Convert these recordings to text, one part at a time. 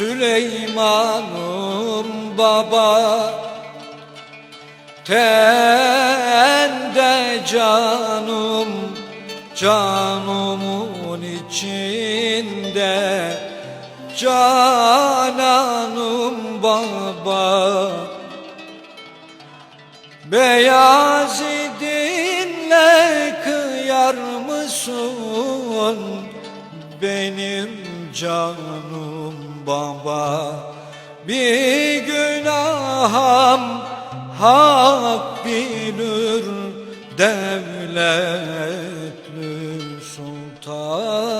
Süleyman'ım baba Tende canım canımın içinde Cananım baba. Beyazidinle kıyar mısın benim canım baba. Bir günahım hak bilir devletli sultanım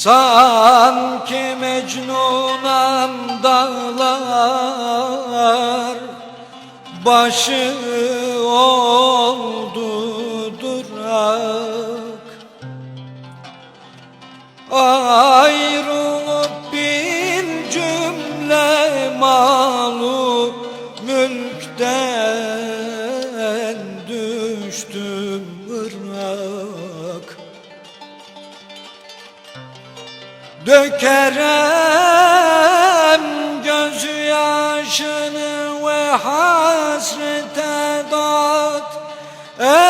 Sanki Mecnun'an dağlar Başı oldu durak. Ayrılıp bir cümle malu Dökerem gözyaşını ve hasrete dat el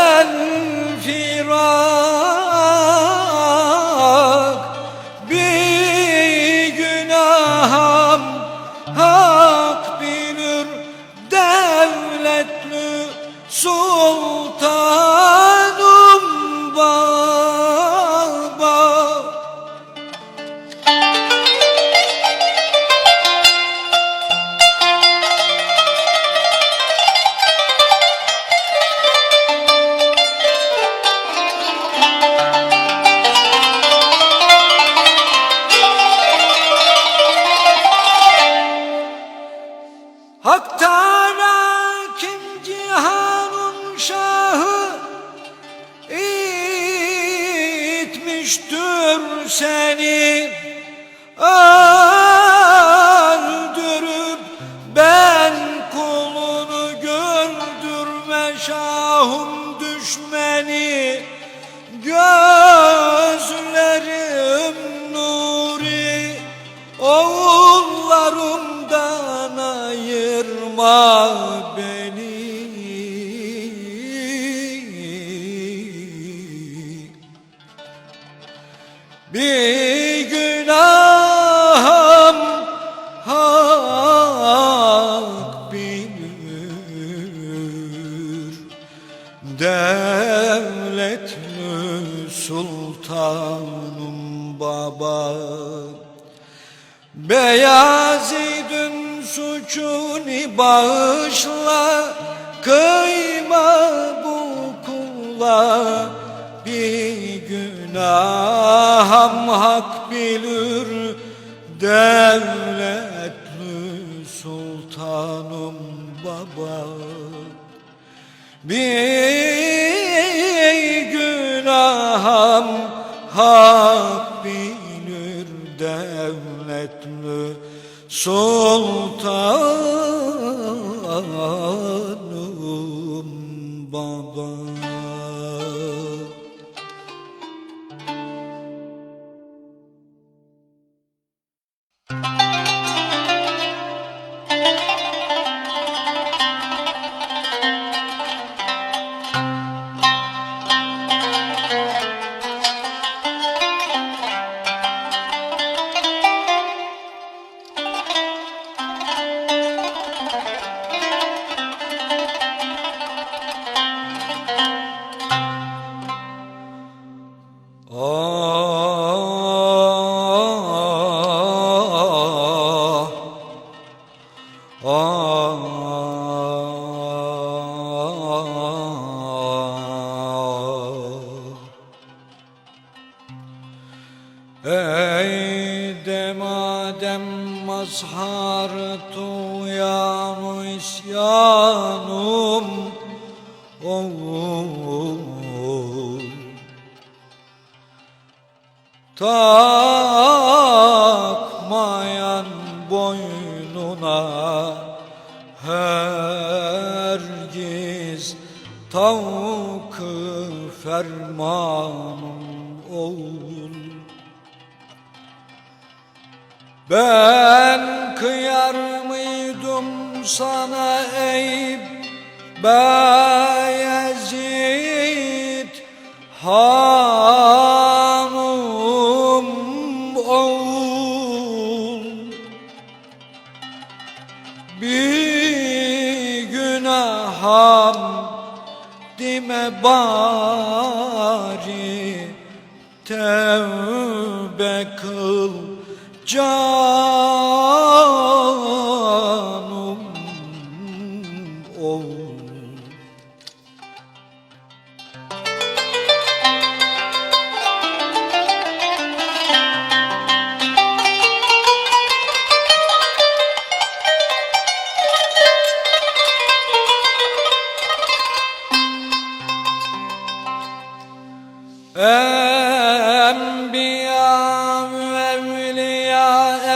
itmiştir seni öldürüp ben kulunu gördürme şahım düşmeni. Gözlerim nuri oğullarımdan ayırma beni sultanım baba. Beyazid'in suçunu bağışla Kıyma bu kula. Bir günahım hak bilir Devletli sultanım baba. Bir günahım hak bilir devletli sultanım Ey demadem mazhartu yanu isyanum oh, Takmayan boynuna her Nergiz tavkı fermanım ol Ben kıyar mıydım sana ey Bayezid? Hanım oğul. Bir günahım dime bari Tevbe kıl canım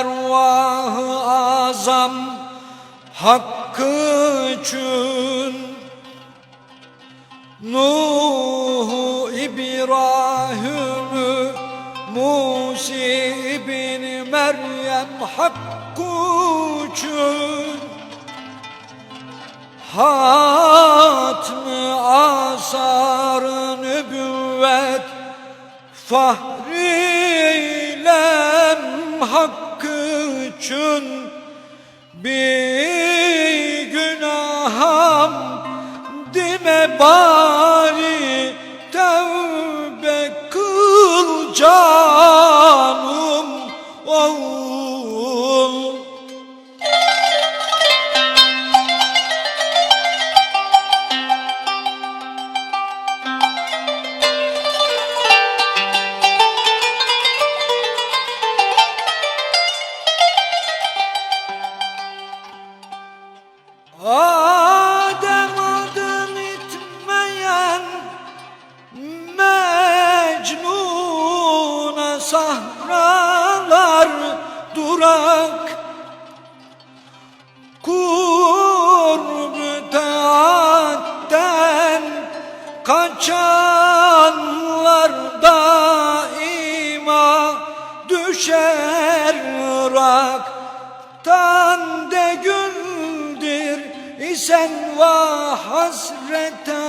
ervahı azam hakkı için Nuh'u İbrahim'ü Musi ibn Meryem hakkı için Hatmı asar nübüvvet Fahrilem hakkı için Bir günahım dime bari isen va hasrete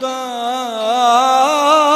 dat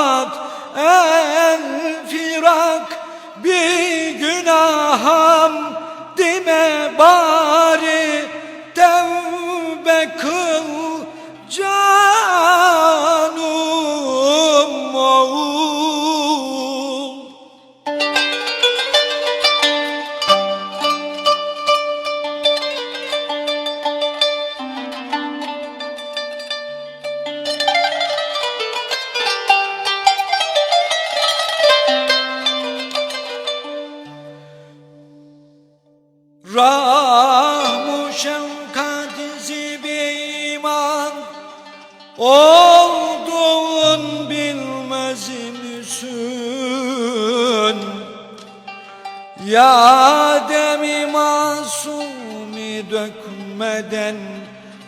Olduğun bilmez misin? Ya demi masumi dökmeden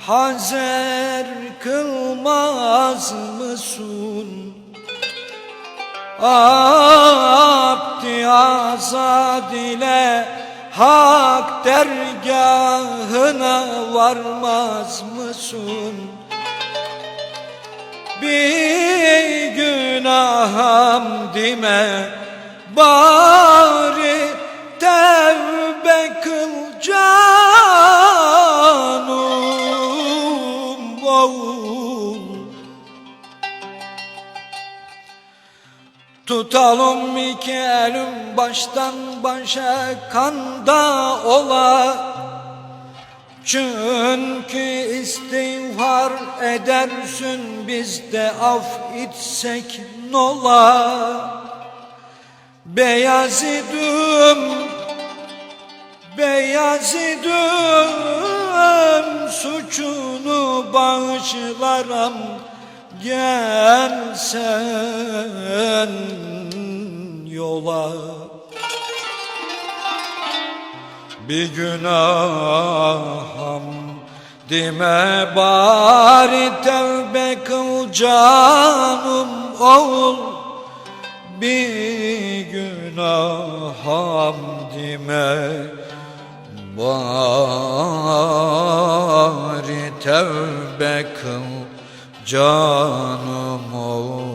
Hazer kılmaz mısın? Abdi azad ile Hak dergahına varmaz mısın? Bir günahım dime Bari tevbe kıl canım oğul. Tutalım iki elim baştan başa kanda ola Çünkü istiğfar edersin biz de af itsek nola. Beyazidüm Beyazidüm suçunu bağışlarım Gelsen yola Bir günahım. Dime bari tevbe kıl canım oğul. Bir günaham dime Bari tevbe kıl canım oğul